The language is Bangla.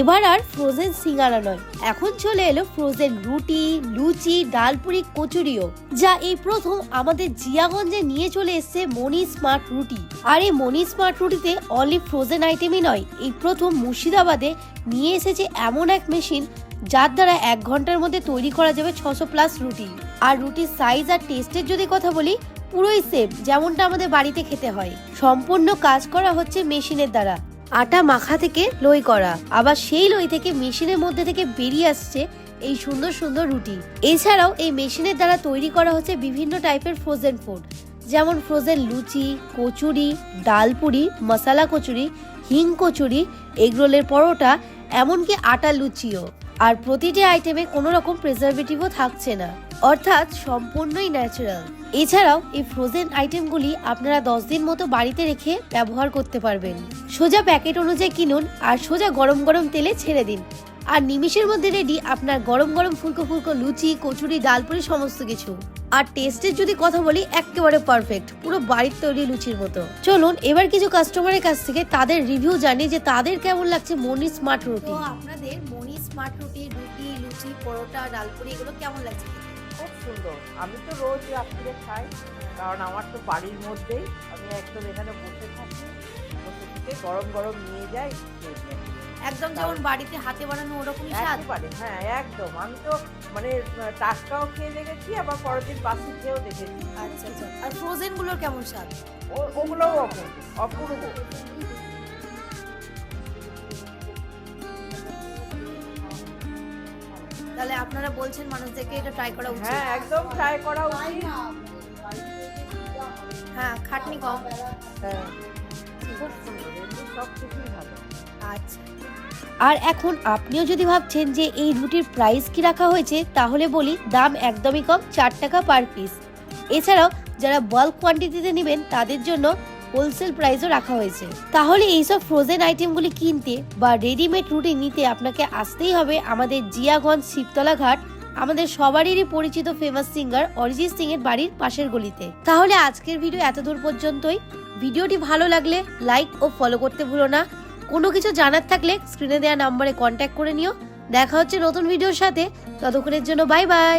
এবার আর ফ্রোজেন সিঙ্গারা নয়। এখন চলে এলো ফ্রোজেন রুটি, লুচি, ডালপুরি, কচুরিও। যা এই প্রথম আমাদের জিয়াগঞ্জে নিয়ে চলে এসেছে মনি স্মার্ট রুটি। আর এই মনি স্মার্ট রুটিতে অনলি ফ্রোজেন আইটেমই নয়, এই প্রথম মুর্শিদাবাদে নিয়ে এসেছে এমন এক মেশিন যার দ্বারা এক ঘণ্টার মধ্যে তৈরি করা যাবে ছশো প্লাস রুটি। আর রুটির সাইজ আর টেস্টের যদি কথা বলি, পুরোই সেম যেমনটা আমাদের বাড়িতে খেতে হয়। সম্পূর্ণ কাজ করা হচ্ছে মেশিনের দ্বারা। আটা মাখা থেকে লই করা। আবার সেই লই থেকে মেশিনের মধ্যে থেকে বেরিয়ে আসছে এই সুন্দর সুন্দর রুটি। এছাড়াও এই মেশিনের দ্বারা তৈরি করা হচ্ছে বিভিন্ন টাইপের ফ্রোজেন ফুড যেমন ফ্রোজেন লুচি, কচুরি ডালপুরি মশলা কচুরি, হিং কচুরি এগরোলের পরোটা, এমনকি আটা লুচিও। আর প্রতিটি আইটেমে কোনো রকম প্রিজারভেটিভও থাকছে না। অর্থাৎ সম্পূর্ণই ন্যাচারাল এছাড়াও এই ফ্রোজেন আইটেমগুলি আপনারা দশ দিন মতো বাড়িতে রেখে ব্যবহার করতে পারবেন। সোজা প্যাকেট অনুযায়ী কিনুন আর সোজা গরম গরম তেলে ছেড়ে দিন। আর নিমিষের মধ্যে রেডি আপনার গরম গরম ফুলকো ফুলকো লুচি, কচুরি ডালপুরি সমস্ত কিছু। আর টেস্টের যদি কথা বলি, একেবারে পারফেক্ট পুরো বাড়ির তৈরি লুচির মতো। চলুন এবার কিছু কাস্টমারের কাছ থেকে তাদের রিভিউ জানি যে তাদের কেমন লাগছে মনি স্মার্ট রুটি আপনাদের মনি স্মার্ট রুটি রুটি, লুচি, পরোটা ডালপুরি এগুলো কেমন লাগছে? খুব সুন্দর। আমি তো রোজ রাত্রিরে খাই কারণ আমার তো বাড়ির মধ্যেই আমি একদম এখানে বসে থাকি বসে থেকে গরম গরম নিয়ে যাই একদম যেমন বাড়িতে হাতে বানানো ওরকমই স্বাদ। একেবারে হ্যাঁ একদম। আমি তো মানে টাটকাও খেয়ে দেখেছি আবার পরের দিন বাসি খেয়েও দেখেছি। আচ্ছা আচ্ছা। আর ফ্রোজেনগুলোর কেমন স্বাদ? ও- ওগুলোও অপূর্ব অপূর্ব। তাহলে আপনারা বলছেন মানুষদেরকে এটা ট্রাই করা উচিত। হ্যাঁ একদম ট্রাই করা উচিত। হ্যাঁ খাটনি কম। হ্যাঁ। সব কিছুই ভালো। আচ্ছা। আর এখন আপনিও যদি ভাবছেন যে এই রুটির প্রাইস কি রাখা হয়েছে তাহলে বলি দাম একদমই কম চার টাকা পার পিস এছাড়াও যারা বাল্ক কোয়ান্টিটিতে নেবেন তাদের জন্য হোলসেল প্রাইসও রাখা হয়েছে। তাহলে এইসব ফ্রোজেন আইটেমগুলি কিনতে বা রেডিমেড রুটি নিতে আপনাকে আসতেই হবে আমাদের জিয়াগঞ্জ শিবতলা ঘাট, আমাদের সবারই পরিচিত ফেমাস সিঙ্গার অরিজিৎ সিং এর বাড়ির পাশের গলিতে। তাহলে আজকের ভিডিও এত দূর পর্যন্তই। ভিডিওটি ভালো লাগলে লাইক ও ফলো করতে ভুলো না। কোনো কিছু জানার থাকলে স্ক্রিনে দেওয়া নাম্বারে কন্ট্যাক্ট করে নিও। দেখা হচ্ছে নতুন ভিডিওর সাথে। ততক্ষণের জন্য বাই বাই